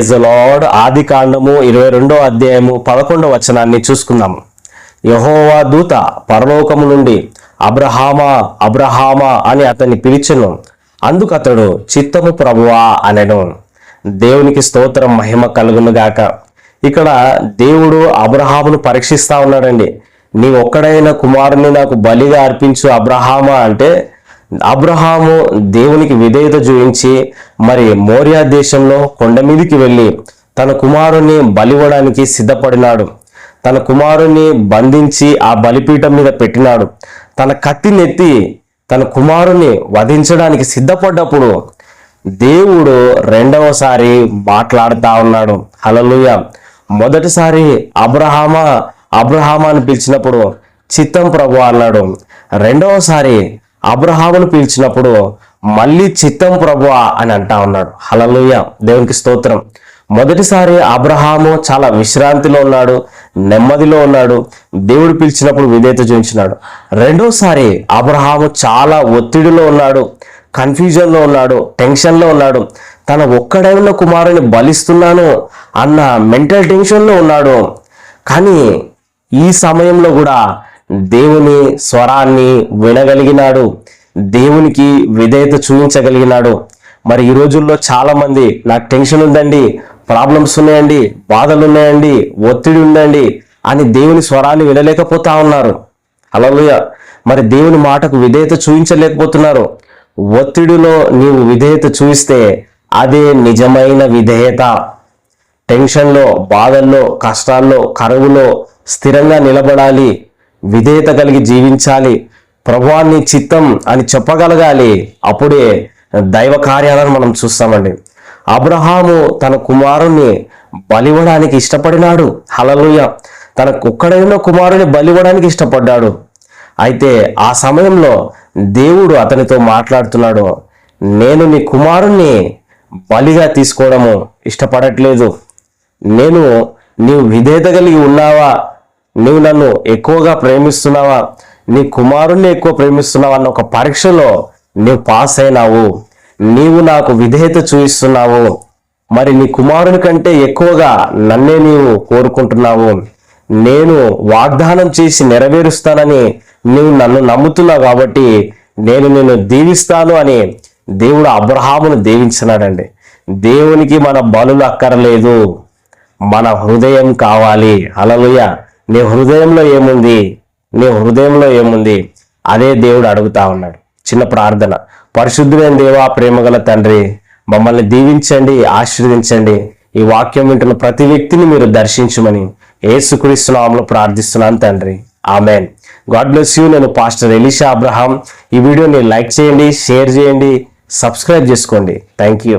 Lord ఆది కాండము ఇరవై రెండో అధ్యాయము పదకొండో వచనాన్ని చూసుకుందాము. యహోవా దూత పరలోకము నుండి అబ్రహామా అబ్రహామా అని అతన్ని పిలిచెను. అందుకు అతడు చిత్తము ప్రభువా అనెను. దేవునికి స్తోత్రం మహిమ కలుగును గాక. ఇక్కడ దేవుడు అబ్రహామును పరీక్షిస్తా ఉన్నాడండి. నీ ఒక్కడైన కుమారుని నాకు బలిగా అర్పించు అబ్రహామా అంటే అబ్రహాము దేవునికి విధేయత చూపించి మరి మోరియా దేశంలో కొండ మీదికి వెళ్ళి తన కుమారుణ్ణి బలివ్వడానికి సిద్ధపడినాడు. తన కుమారుణ్ణి బంధించి ఆ బలిపీఠం మీద పెట్టినాడు. తన కత్తినెత్తి తన కుమారుని వధించడానికి సిద్ధపడ్డప్పుడు దేవుడు రెండవసారి మాట్లాడుతూ ఉన్నాడు. హలలుయ మొదటిసారి అబ్రహామా అబ్రహామా అని పిలిచినప్పుడు చిత్తం ప్రభు అన్నాడు. రెండవసారి అబ్రహామును పిలిచినప్పుడు మళ్ళీ చిత్తం ప్రభువ అని అంటా ఉన్నాడు. హలలుయ దేవునికి స్తోత్రం. మొదటిసారి అబ్రహాము చాలా విశ్రాంతిలో ఉన్నాడు నెమ్మదిలో ఉన్నాడు. దేవుడు పిలిచినప్పుడు విధేయత చూపించినాడు. రెండోసారి అబ్రహాము చాలా ఒత్తిడిలో ఉన్నాడు కన్ఫ్యూజన్లో ఉన్నాడు టెన్షన్లో ఉన్నాడు. తన ఒక్కడైన కుమారుని బలిస్తున్నాను అన్న మెంటల్ టెన్షన్లో ఉన్నాడు. కానీ ఈ సమయంలో కూడా దేవుని స్వరాన్ని వినగలిగినాడు. దేవునికి విధేయత చూపించగలిగినాడు. మరి ఈ రోజుల్లో చాలా మంది నాకు టెన్షన్ ఉందండి ప్రాబ్లమ్స్ ఉన్నాయండి బాధలు ఉన్నాయండి ఒత్తిడి ఉందండి అని దేవుని స్వరాన్ని వినలేకపోతా ఉన్నారు. అలలుయ మరి దేవుని మాటకు విధేయత చూపించలేకపోతున్నారు. ఒత్తిడిలో నీవు విధేయత చూపిస్తే అదే నిజమైన విధేయత. టెన్షన్లో బాధల్లో కష్టాల్లో కరువులో స్థిరంగా నిలబడాలి. విధేయత కలిగి జీవించాలి. ప్రభువాన్ని చిత్తం అని చెప్పగలగాలి. అప్పుడే దైవ కార్యాలను మనం చూస్తామండి. అబ్రహాము తన కుమారుణ్ణి బలివ్వడానికి ఇష్టపడినాడు. హలలుయ తన ఒక్కడైన కుమారుని బలివ్వడానికి ఇష్టపడ్డాడు. అయితే ఆ సమయంలో దేవుడు అతనితో మాట్లాడుతున్నాడు. నేను నీ కుమారుణ్ణి బలిగా తీసుకోవడము ఇష్టపడట్లేదు. నేను నీవు విధేయత కలిగి ఉన్నావా? నువ్వు నన్ను ఎక్కువగా ప్రేమిస్తున్నావా? నీ కుమారుణ్ణి ఎక్కువ ప్రేమిస్తున్నావా అన్న ఒక పరీక్షలో నువ్వు పాస్ అయినావు. నీవు నాకు విధేయత చూపిస్తున్నావు. మరి నీ కుమారుని కంటే ఎక్కువగా నన్నే నీవు కోరుకుంటున్నావు. నేను వాగ్దానం చేసి నెరవేరుస్తానని నీవు నన్ను నమ్ముతున్నావు కాబట్టి నేను నిన్ను దీవిస్తాను అని దేవుడు అబ్రహామును దీవించినాడండి. దేవునికి మన బలులు అక్కర్లేదు. మన హృదయం కావాలి. అలలుయ నీ హృదయంలో ఏముంది? నీ హృదయంలో ఏముంది? అదే దేవుడు అడుగుతా ఉన్నాడు. చిన్న ప్రార్థన. పరిశుద్ధులైన దేవా ప్రేమగల తండ్రి మమ్మల్ని దీవించండి ఆశీర్వదించండి. ఈ వాక్యం వింటున్న ప్రతి వ్యక్తిని మీరు దర్శించమని ఏసుక్రీస్తునామంలో ప్రార్థిస్తున్నాను తండ్రి. ఆమెన్. God bless you. నేను పాస్టర్ ఎలిషా అబ్రహాం. ఈ వీడియోని లైక్ చేయండి షేర్ చేయండి సబ్స్క్రైబ్ చేసుకోండి. Thank you